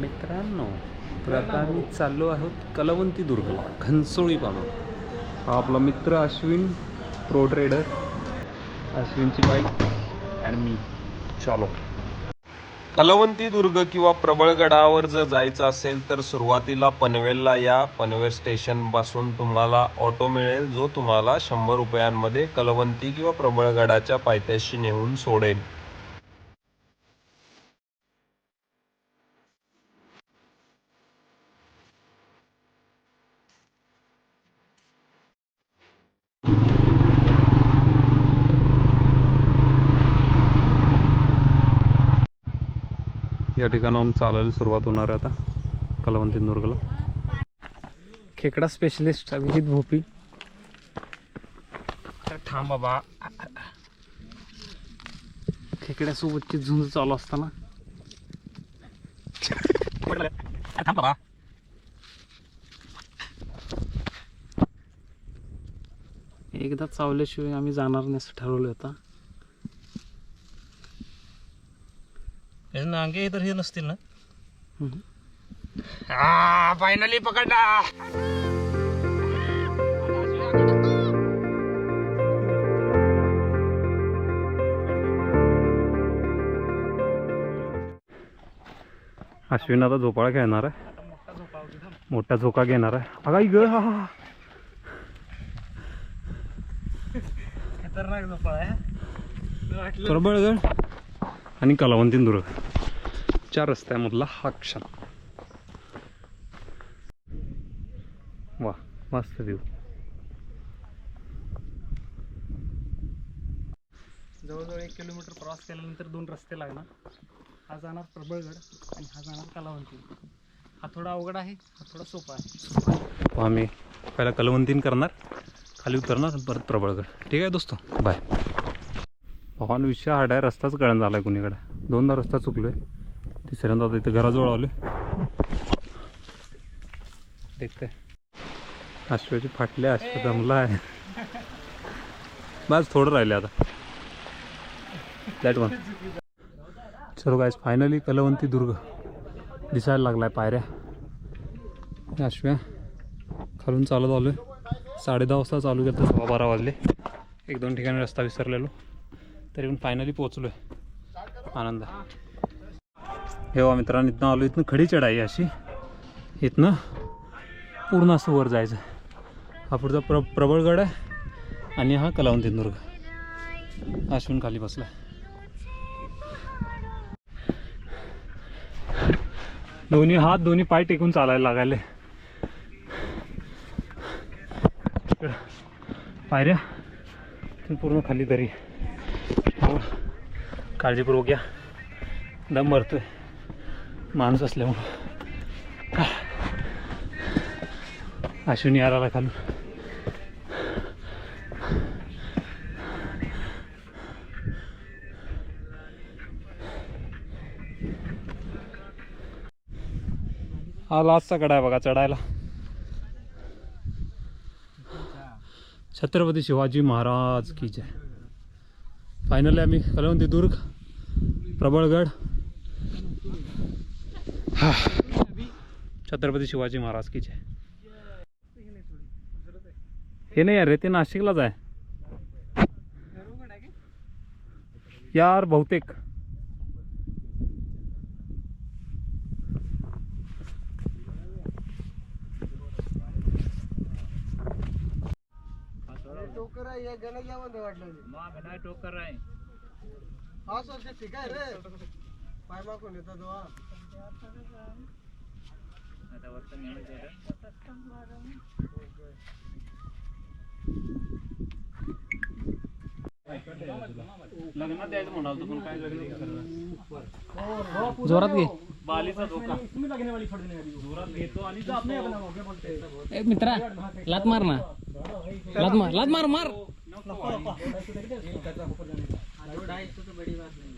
मित्रांनो तर आता आम्ही चाललो आहोत कलवंती दुर्गला घनसोळी पाहून हा आपला मित्र अश्विन प्रो ट्रेडर अश्विनची बाईक आणि मी. चालो. कलवंती दुर्ग किंवा प्रबळगडावर जर जायचं असेल तर सुरुवातीला पनवेलला या. पनवेल स्टेशनपासून तुम्हाला ऑटो मिळेल जो तुम्हाला शंभर रुपयांमध्ये कलवंती किंवा प्रबळगडाच्या पायथ्याशी नेऊन सोडेल. या ठिकाणाहून चालायला सुरुवात होणार आहे आता कलवंती दुर्गला. खेकडा स्पेशलिस्ट अभिजित भोपी. थांब बाबा. खेकड्यासोबतची झुंज चालू असताना. थांब बाबा. एकदा चावल्याशिवाय आम्ही जाणार नाही असं ठरवलं होतं नांगे तर हे नसतील ना. फायनली पकडला. अश्विन आता झोपाळा खेळणार आहे. मोठा झोका घेणार आहे. अगा ग हा, हा. खतरनाक झोपाळा आहे. आणि कलावंतीन दुर्ग चार रस्त्यामधला हा क्षण. वा मस्त व्ह्यू जवळजवळ एक किलोमीटर प्रवास केल्यानंतर दोन रस्ते लागणार. हा जाणार प्रबळगड आणि हा जाणार कलावंती. हा थोडा अवघड आहे हा थोडा सोपा आहे. आम्ही पहिला कलवंतीन करणार खाली उतरणार परत प्रबळगड. ठीक आहे दोस्तो बाय भगवान विषय आहे रस्ताच कळण झाला आहे कुणीकडे. दोनदा रस्ता चुकलोय. तिसऱ्यांदा आता इथं घराजवळ आलोय. देखते. अश्वाची फाटले अश्व जमला आहे बस थोडं राहिले आता. दॅट वन चलो गायस फायनली कलवंती दुर्ग. दिसायला लागलाय पायऱ्या. या अश्व्या खालून चालत आलोय. साडे दहा वाजता चालू केलं सव्वा बारा वाजले. एक दोन ठिकाणी रस्ता विसरलेलो. तरी पण फायनली पोचलो आहे आनंद. हेवा मित्रांनो इथनं आलो इथनं खडी चढाई अशी. इथनं पूर्ण असं वर जायचं. हा पुढचा प्र प्रबळगड आहे आणि हा कलावंती दुर्ग अश्विन खाली बसला दोन्ही हात दोन्ही पाय टेकून चालायला लागायले. पायऱ्या पूर्ण खाली तरी. हो काळजीपूर्वक या. दम भरतोय. माणूस असल्यामुळं. अश्विनी आराला खालून हा लास्टचा कडा आहे बघा चढायला. छत्रपती शिवाजी महाराज की जय. फायनली आम्ही कलवंती दुर्ग प्रबळगड हा छत्रपती शिवाजी महाराज की जय. हे नाही यार रे ते नाशिकलाच आहे. यार बहुतेक. टोकर आहे या गणजामध्ये वाटलं माग टोकर आहे. ते ठीक आहे रे. पाय मागून येतात आता वरतं न्यायचं लग्नात द्यायचं म्हणाल पण काय जोरात घे. बालीचा धोका. जोरात घेतो आणि ए मित्रा लात मार ना. लात मार लात मार मार. बडी बात नाही